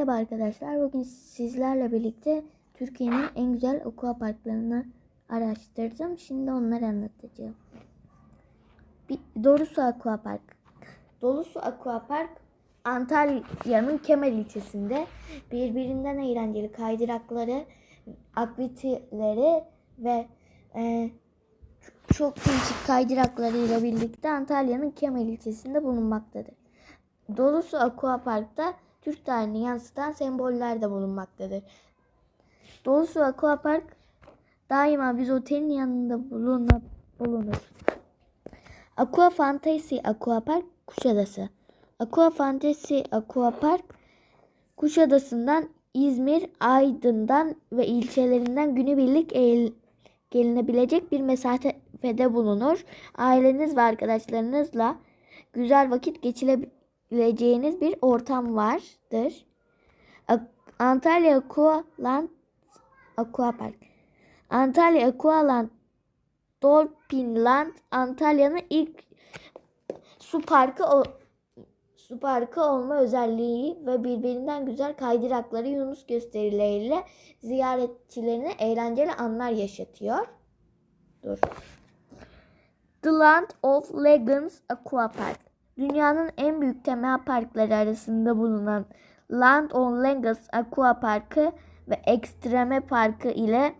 Merhaba arkadaşlar. Bugün sizlerle birlikte Türkiye'nin en güzel parklarını araştırdım. Şimdi onları anlatacağım. Bir, Dorusu Aqua Park. Dolusu Aqua Park Antalya'nın Kemer ilçesinde birbirinden eğlenceli kaydırakları, aktiviteleri ve e, çok değişik kaydıraklarıyla birlikte Antalya'nın Kemer ilçesinde bulunmaktadır. Dolusu Aqua Park'ta Türk tarihini yansıtan semboller de bulunmaktadır. Dolusu Aqua Park daima bir otelin yanında bulunur. bulunur. Aqua Fantasy Aqua Park Kuşadası. Aqua Fantasy Aqua Park Kuşadası'ndan İzmir, Aydın'dan ve ilçelerinden günübirlik eğil- gelinebilecek bir mesafede bulunur. Aileniz ve arkadaşlarınızla güzel vakit geçirebileceğiniz bir ortam vardır. Antalya Aqualand Aqua Park. Antalya Aqualand Dolphinland Antalya'nın ilk su parkı o su parkı olma özelliği ve birbirinden güzel kaydırakları Yunus gösterileriyle ziyaretçilerine eğlenceli anlar yaşatıyor. Dur. The Land of Legends Aqua Park. Dünyanın en büyük tema parkları arasında bulunan Land of Legends Aqua Parkı ve Extreme Parkı ile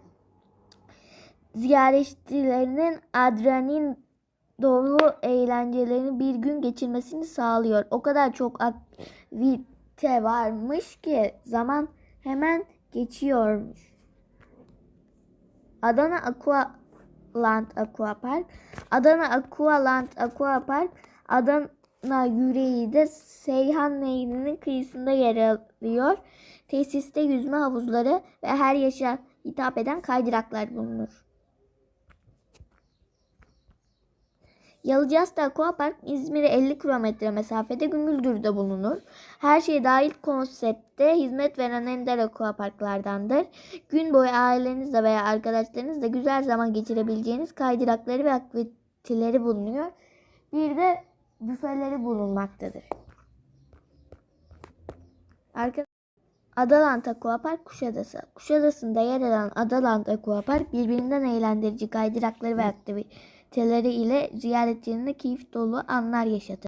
ziyaretçilerinin adrenalin dolu eğlencelerini bir gün geçirmesini sağlıyor. O kadar çok aktivite varmış ki zaman hemen geçiyormuş. Adana Aqua Land Aqua Park. Adana Aqua Land Aqua Park Adana yüreği de Seyhan Nehri'nin kıyısında yer alıyor. Tesiste yüzme havuzları ve her yaşa hitap eden kaydıraklar bulunur. Yalıcasta Aqua Park İzmir'e 50 kilometre mesafede Gümbüldür'de bulunur. Her şey dahil konsepte hizmet veren ender aqua parklardandır. Gün boyu ailenizle veya arkadaşlarınızla güzel zaman geçirebileceğiniz kaydırakları ve aktiviteleri bulunuyor. Bir de büfeleri bulunmaktadır. Arka Adaland Aqua Park Kuşadası. Kuşadası'nda yer alan Adaland Aqua Park birbirinden eğlendirici kaydırakları ve aktiviteleri ile ziyaretçilerine keyif dolu anlar yaşatır.